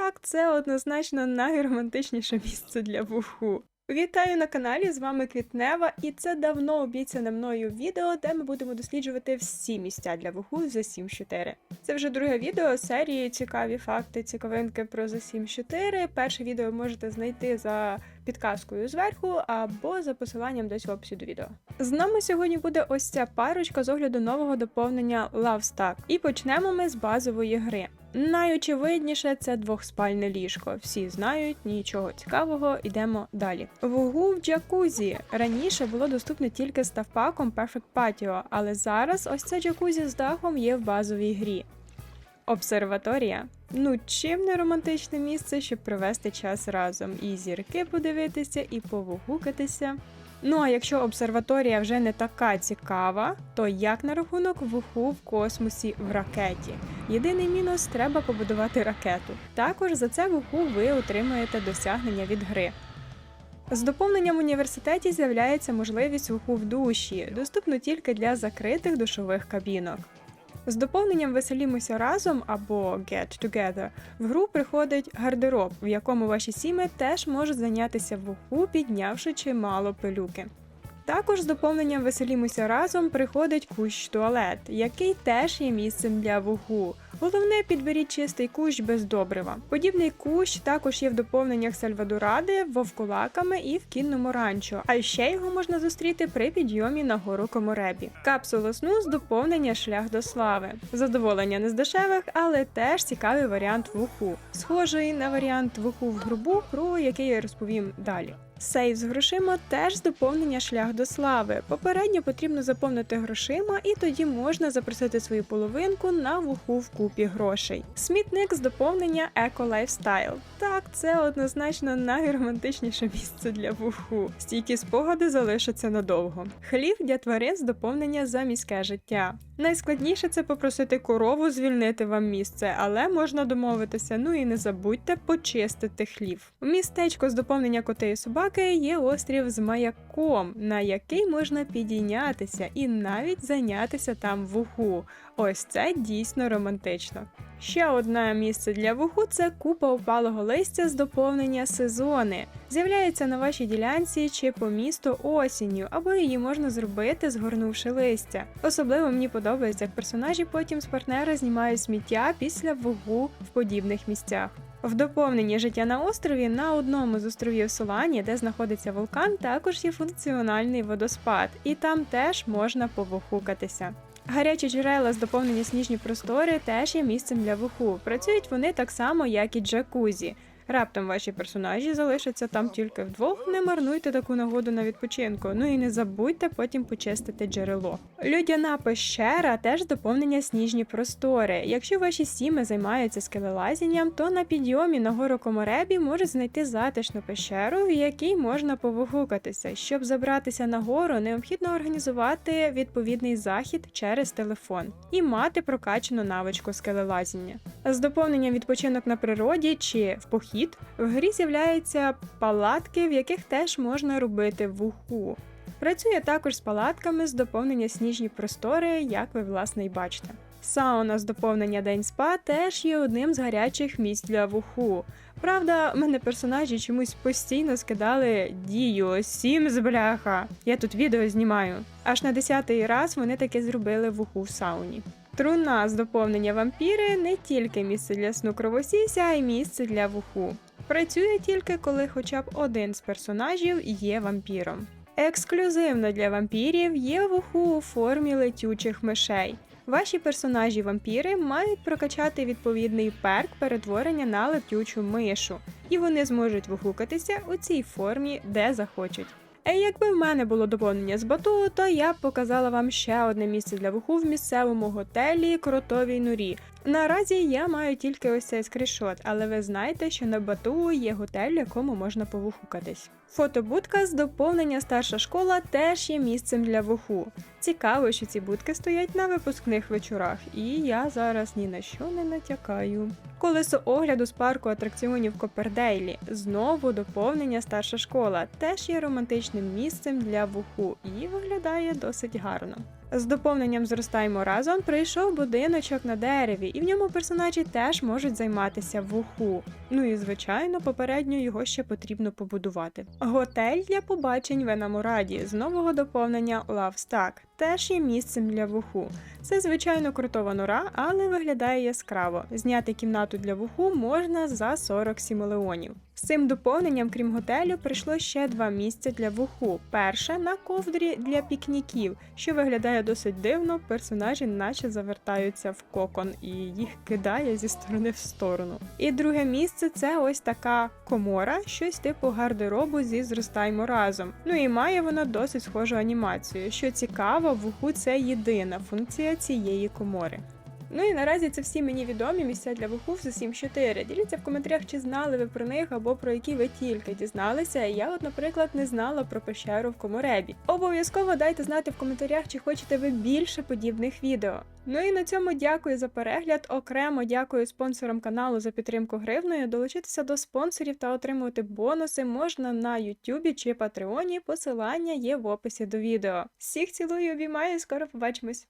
Так, це однозначно найромантичніше місце для вуху. Вітаю на каналі, з вами Квітнева, і це давно обіцяне мною відео, де ми будемо досліджувати всі місця для вуху за 7.4. Це вже друге відео серії Цікаві факти, цікавинки про за 7.4. Перше відео можете знайти за підказкою зверху або за посиланням десь в описі до відео. З нами сьогодні буде ось ця парочка з огляду нового доповнення Love Stack. І почнемо ми з базової гри. Найочевидніше це двохспальне ліжко. Всі знають, нічого цікавого, йдемо далі. Вугу в джакузі раніше було доступне тільки з ставпаком Perfect Patio, але зараз ось це джакузі з дахом є в базовій грі. Обсерваторія. Ну, чим не романтичне місце, щоб провести час разом, і зірки подивитися, і повугукатися. Ну а якщо обсерваторія вже не така цікава, то як на рахунок вуху в космосі в ракеті? Єдиний мінус треба побудувати ракету. Також за це вуху ви отримуєте досягнення від гри. З доповненням в університеті з'являється можливість вуху в душі, доступну тільки для закритих душових кабінок. З доповненням Веселімося разом або Get Together в гру приходить гардероб, в якому ваші сім'ї теж можуть зайнятися вуху, піднявши чимало пилюки. Також з доповненням Веселімося разом приходить кущ туалет, який теж є місцем для вуху. Головне, підберіть чистий кущ без добрива. Подібний кущ також є в доповненнях Сальвадоради, вовкулаками і в кінному ранчо. А ще його можна зустріти при підйомі на гору Коморебі. Капсула сну з доповнення шлях до слави. Задоволення не з дешевих, але теж цікавий варіант вуху. Схожий на варіант вуху в грубу, про який я розповім далі. Сейф з грошима теж доповнення шлях до слави. Попередньо потрібно заповнити грошима, і тоді можна запросити свою половинку на вуху в купі грошей. Смітник з доповнення Eco Lifestyle. Так, це однозначно найромантичніше місце для вуху. Стійкі спогади залишаться надовго. Хлів для тварин з доповнення за міське життя. Найскладніше це попросити корову звільнити вам місце, але можна домовитися. Ну і не забудьте почистити хлів. Містечко з доповнення коти і собаки є острів з маяком, на який можна підійнятися і навіть зайнятися там вуху. Ось це дійсно романтично. Ще одне місце для вуху це купа опалого листя з доповнення сезони. З'являється на вашій ділянці чи по місту осінню, або її можна зробити, згорнувши листя. Особливо мені подобається, як персонажі потім з партнера знімають сміття після вугу в подібних місцях. В доповненні життя на острові на одному з островів Солані, де знаходиться вулкан, також є функціональний водоспад, і там теж можна повохукатися. Гарячі джерела з доповнені сніжні простори теж є місцем для вуху. Працюють вони так само, як і джакузі. Раптом ваші персонажі залишаться там тільки вдвох. Не марнуйте таку нагоду на відпочинку. Ну і не забудьте потім почистити джерело. Людяна пещера теж доповнення сніжні простори. Якщо ваші сіми займаються скелелазінням, то на підйомі на гору Коморебі можуть знайти затишну пещеру, в якій можна повигукатися. Щоб забратися на гору, необхідно організувати відповідний захід через телефон і мати прокачану навичку скелелазіння. З доповненням відпочинок на природі чи в похід вхід, в грі з'являються палатки, в яких теж можна робити вуху. Працює також з палатками з доповнення сніжні простори, як ви власне й бачите. Сауна з доповнення День Спа теж є одним з гарячих місць для вуху. Правда, мене персонажі чомусь постійно скидали дію, сім з бляха. Я тут відео знімаю. Аж на десятий раз вони таки зробили вуху в сауні. Труна з доповнення вампіри не тільки місце для сну кровосісся, а й місце для вуху. Працює тільки коли хоча б один з персонажів є вампіром. Ексклюзивно для вампірів є вуху у формі летючих мишей. Ваші персонажі вампіри мають прокачати відповідний перк перетворення на летючу мишу, і вони зможуть вихукатися у цій формі, де захочуть. Якби в мене було доповнення з бату, то я б показала вам ще одне місце для вуху в місцевому готелі Кротовій Нурі. Наразі я маю тільки ось цей скріншот, але ви знаєте, що на бату є готель, якому можна повухукатись. Фотобудка з доповнення старша школа теж є місцем для вуху. Цікаво, що ці будки стоять на випускних вечорах, і я зараз ні на що не натякаю. Колесо огляду з парку атракціонів Копердейлі. Знову доповнення старша школа теж є романтичним місцем для вуху і виглядає досить гарно. З доповненням зростаємо разом прийшов будиночок на дереві, і в ньому персонажі теж можуть займатися вуху. Ну і звичайно, попередньо його ще потрібно побудувати. Готель для побачень в Енамураді з нового доповнення Love Stack теж є місцем для вуху. Це звичайно крутова нора, але виглядає яскраво. Зняти кімнату для вуху можна за 40 сімелеонів. З цим доповненням, крім готелю, прийшло ще два місця для вуху. Перше на ковдрі для пікніків, що виглядає досить дивно. Персонажі наче завертаються в кокон і їх кидає зі сторони в сторону. І друге місце це ось така комора, щось типу гардеробу зі зростаймо разом. Ну і має вона досить схожу анімацію. Що цікаво, вуху це єдина функція цієї комори. Ну і наразі це всі мені відомі місця для вуху в The 4. Діліться в коментарях, чи знали ви про них або про які ви тільки дізналися. Я, от, наприклад, не знала про пещеру в Коморебі. Обов'язково дайте знати в коментарях, чи хочете ви більше подібних відео. Ну і на цьому дякую за перегляд. Окремо дякую спонсорам каналу за підтримку гривною. Долучитися до спонсорів та отримувати бонуси можна на Ютубі чи Патреоні. Посилання є в описі до відео. Всіх цілую, обіймаю, скоро побачимось!